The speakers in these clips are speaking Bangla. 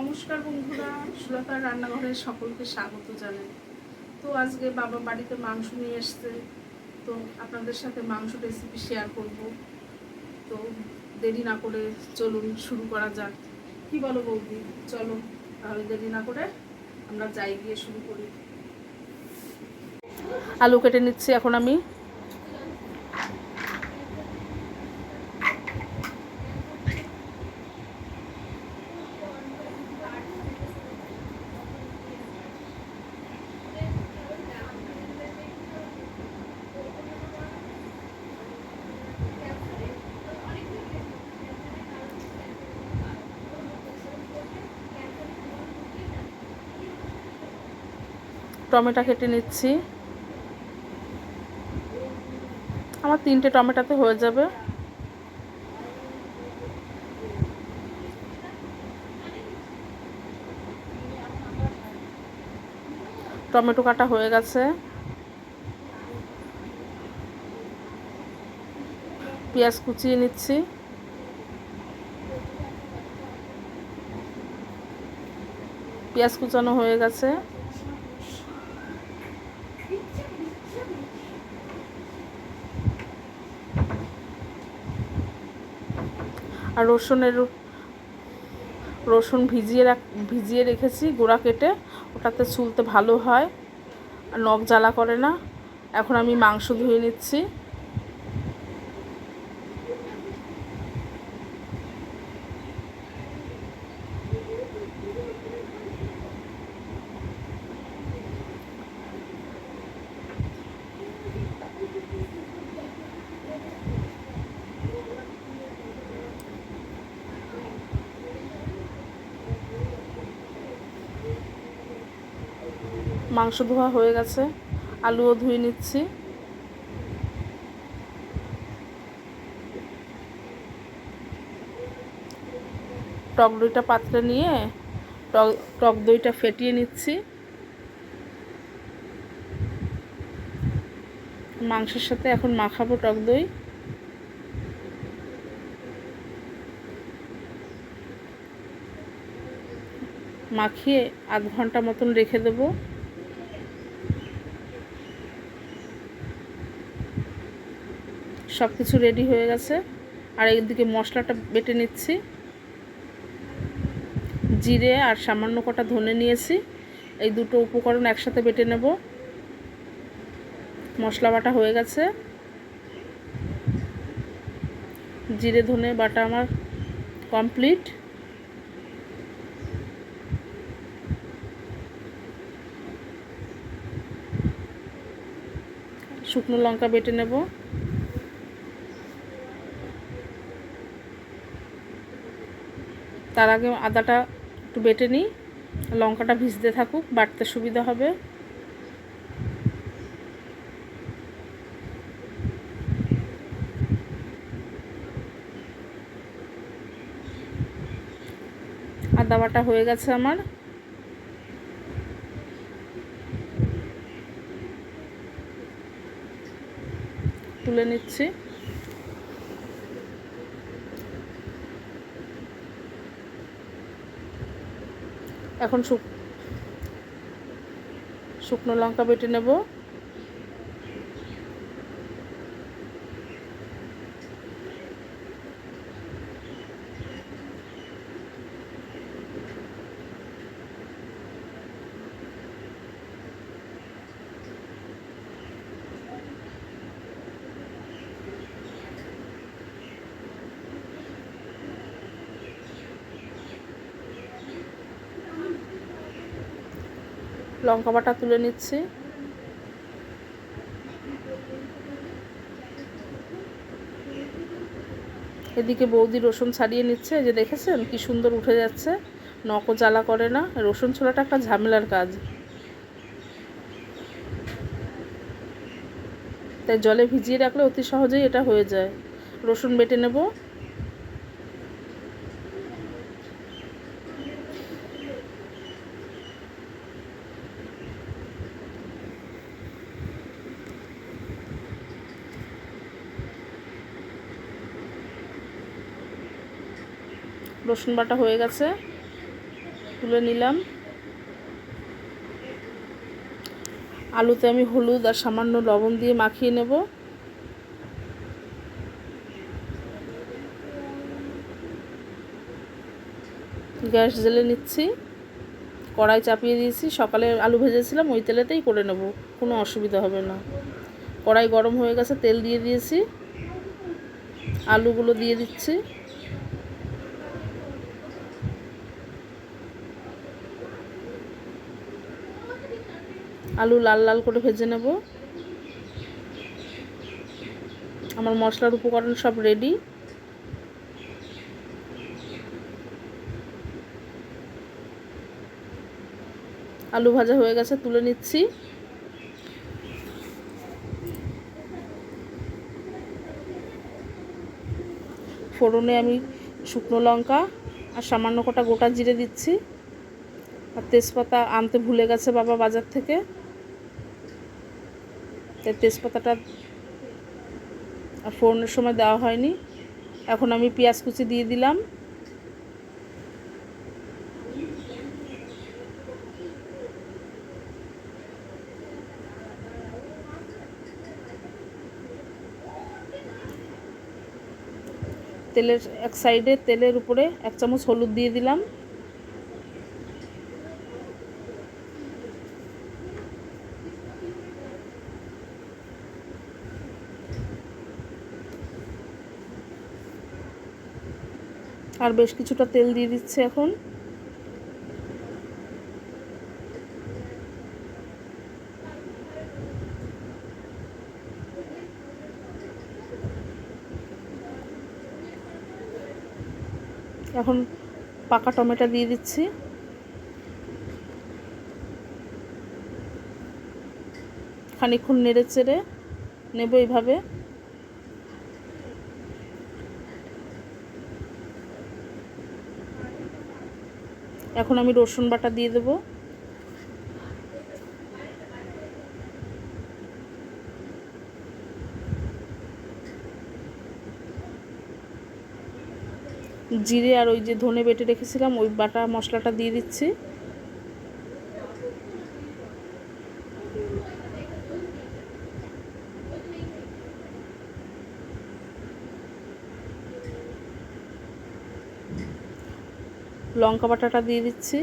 নমস্কার বন্ধুরা, সুলতার রান্নাঘরের সকলকে স্বাগত জানাই। তো আজকে বাবা বাড়িতে মাংস নিয়ে এসছে, তো আপনাদের সাথে মাংস রেসিপি শেয়ার করব। তো দেরি না করে চলুন শুরু করা যাক। কি বলো বৌদি? চলো, তাহলে দেরি না করে আমরা যাই গিয়ে শুরু করি। আলু কেটে নিচ্ছি এখন আমি। টমেটো কেটে নিচ্ছি। আমার তিনটে টমেটোতে হয়ে যাবে। টমেটো কাটা হয়ে গেছে। পেঁয়াজ কুচিয়ে নিচ্ছি। পেঁয়াজ কুচানো হয়ে গেছে। আর রসুনের রসুন ভিজিয়ে রাখ ভিজিয়ে রেখেছি গোড়া কেটে। ওটাতে চুলতে ভালো হয়। আর নখ জ্বালা করে না। এখন আমি মাংস ধুয়ে নিচ্ছি। মাংস ধোয়া হয়ে গেছে। আলুও ধুয়ে নিচ্ছি। টক দইটা পাত্রে নিয়ে টক টক দইটা ফেটিয়ে নিচ্ছি। মাংসের সাথে এখন মাখাবো টক দই। মাখিয়ে আধ ঘণ্টা মতন রেখে দেবো। সব কিছু রেডি হয়ে গেছে। আর একদিকে মশলাটা বেটে নিচ্ছি। জিরে আর সামান্য কটা ধনে নিয়েছি। এই দুটো উপকরণ একসাথে বেটে নেব। মশলা বাটা হয়ে গেছে। জিরে, ধনে বাটা আমার কমপ্লিট শুকনো লঙ্কা বেটে নেব। তার আগে আদাটা একটু বেটে নিই, লঙ্কাটা ভিজতে থাকুক, বাটতে সুবিধা হবে। আদা বাটা হয়ে গেছে আমার। তুলে নিচ্ছি। এখন শুক শুকনো লঙ্কা বেটে নেব। লঙ্কা বাটা তুলে নিচ্ছি। এদিকে বৌদি রসুন ছাড়িয়ে নিচ্ছে যে দেখেছেন কি সুন্দর উঠে যাচ্ছে নকও জ্বালা করে না, রসুন ছোলাটা একটা ঝামেলার কাজ। তাই জলে ভিজিয়ে রাখলে অতি সহজেই এটা হয়ে যায়। রসুন বেটে নেব। রসুন বাটা হয়ে গেছে। তুলে নিলাম। আলুতে আমি হলুদ আর সামান্য লবণ দিয়ে মাখিয়ে নেব। গ্যাস জেলে নিচ্ছি। কড়াই চাপিয়ে দিয়েছি। সকালে আলু ভেজেছিলাম, ওই তেলেতেই করে নেব। কোনো অসুবিধা হবে না। কড়াই গরম হয়ে গেছে, তেল দিয়ে দিয়েছি। আলুগুলো দিয়ে দিচ্ছি। আলু লাল লাল করে ভেজে নেব। আমার মশলার উপকরণ সব রেডি আলু ভাজা হয়ে গেছে, তুলে নিচ্ছি। ফোড়নে আমি শুকনো লঙ্কা আর সামান্য কটা গোটা জিরে দিচ্ছি। আর তেজপাতা আনতে ভুলে গেছে বাবা বাজার থেকে। তাই তেজপাতাটা ফোড়নের সময় দেওয়া হয়নি। এখন আমি পেঁয়াজ কুচি দিয়ে দিলাম। তেলের এক সাইডে তেলের উপরে এক চামচ হলুদ দিয়ে দিলাম। আর বেশ কিছুটা তেল দিয়ে দিচ্ছে এখন। এখন পাকা টমেটো দিয়ে দিচ্ছি। খানিক্ষণ নেড়ে চেড়ে নেব এইভাবে। এখন আমি রসুন বাটা দিয়ে দেবো। জিরে আর ওই যে ধনে বেটে রেখেছিলাম, ওই বাটা মশলাটা দিয়ে দিচ্ছি। লঙ্কা বাটাটা দিয়ে দিচ্ছি।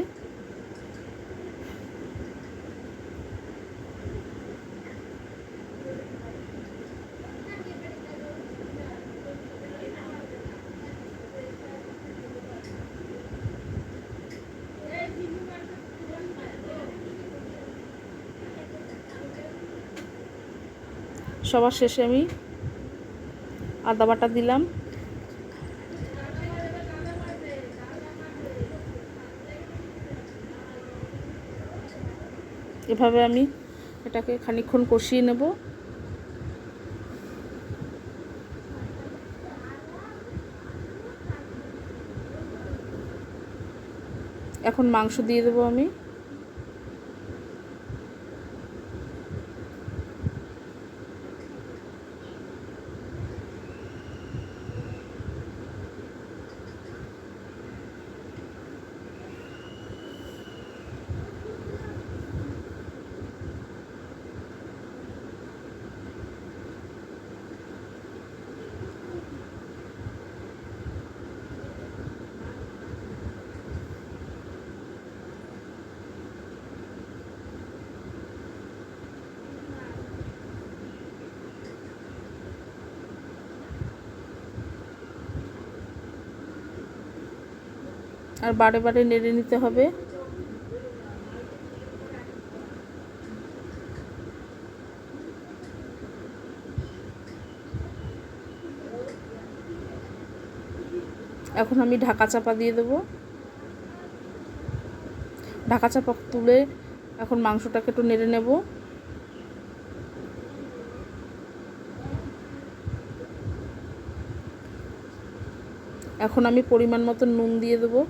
সবার শেষে আমি আদা বাটা দিলাম। এভাবে আমি এটাকে খানিক্ষণ কষিয়ে নেব। এখন মাংস দিয়ে দেবো আমি। আর বারে বারে নেড়ে নিতে হবে। এখন আমি ঢাকা চাপা দিয়ে দেবো। ঢাকা চাপা তুলে এখন মাংসটাকে একটু নেড়ে নেব। এখন আমি পরিমাণ মতো নুন দিয়ে দেবো।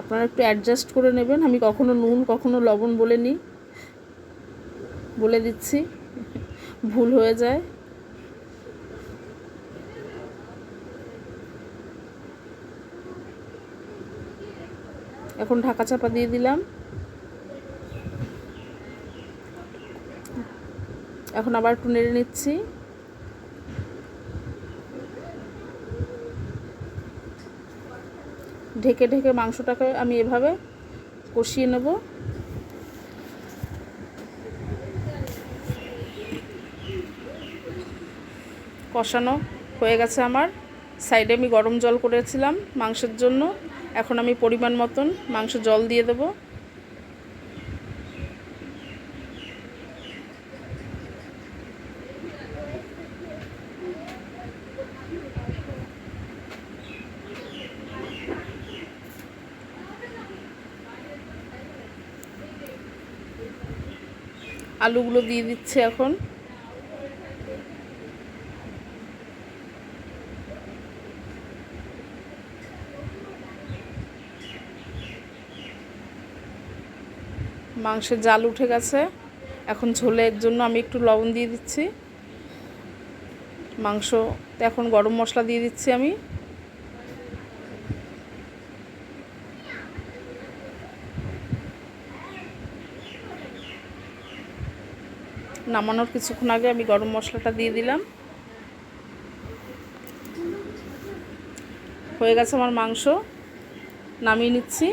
আপনারা একটু অ্যাডজাস্ট করে নেবেন। আমি কখনো নুন, কখনো লবণ বলে নিই। বলে দিচ্ছি। ভুল হয়ে যায়। এখন ঢাকা চাপা দিয়ে দিলাম। এখন আবার একটু নেড়ে নিচ্ছি। ঢেকে ঢেকে মাংসটাকে আমি এভাবে কষিয়ে নেব। কষানো হয়ে গেছে আমার। সাইডে আমি গরম জল করেছিলাম মাংসের জন্য। এখন আমি পরিমাণ মতন মাংস জল দিয়ে দেবো। আলুগুলো দিয়ে দিচ্ছে এখন। মাংসের জাল উঠে গেছে। এখন ঝোলের জন্য আমি একটু লবণ দিয়ে দিচ্ছি। মাংস এখন গরম মশলা দিয়ে দিচ্ছি আমি। নামানোর কিছুক্ষণ আগে আমি গরম মশলাটা দিয়ে দিলাম। হয়ে গেছে আমার মাংস। নামিয়ে নিচ্ছি।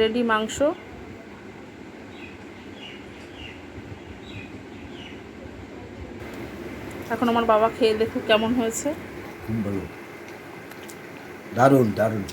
রেডি মাংস। এখন আমার বাবা খেয়ে দেখুক কেমন হয়েছে। দারুণ দারুণ।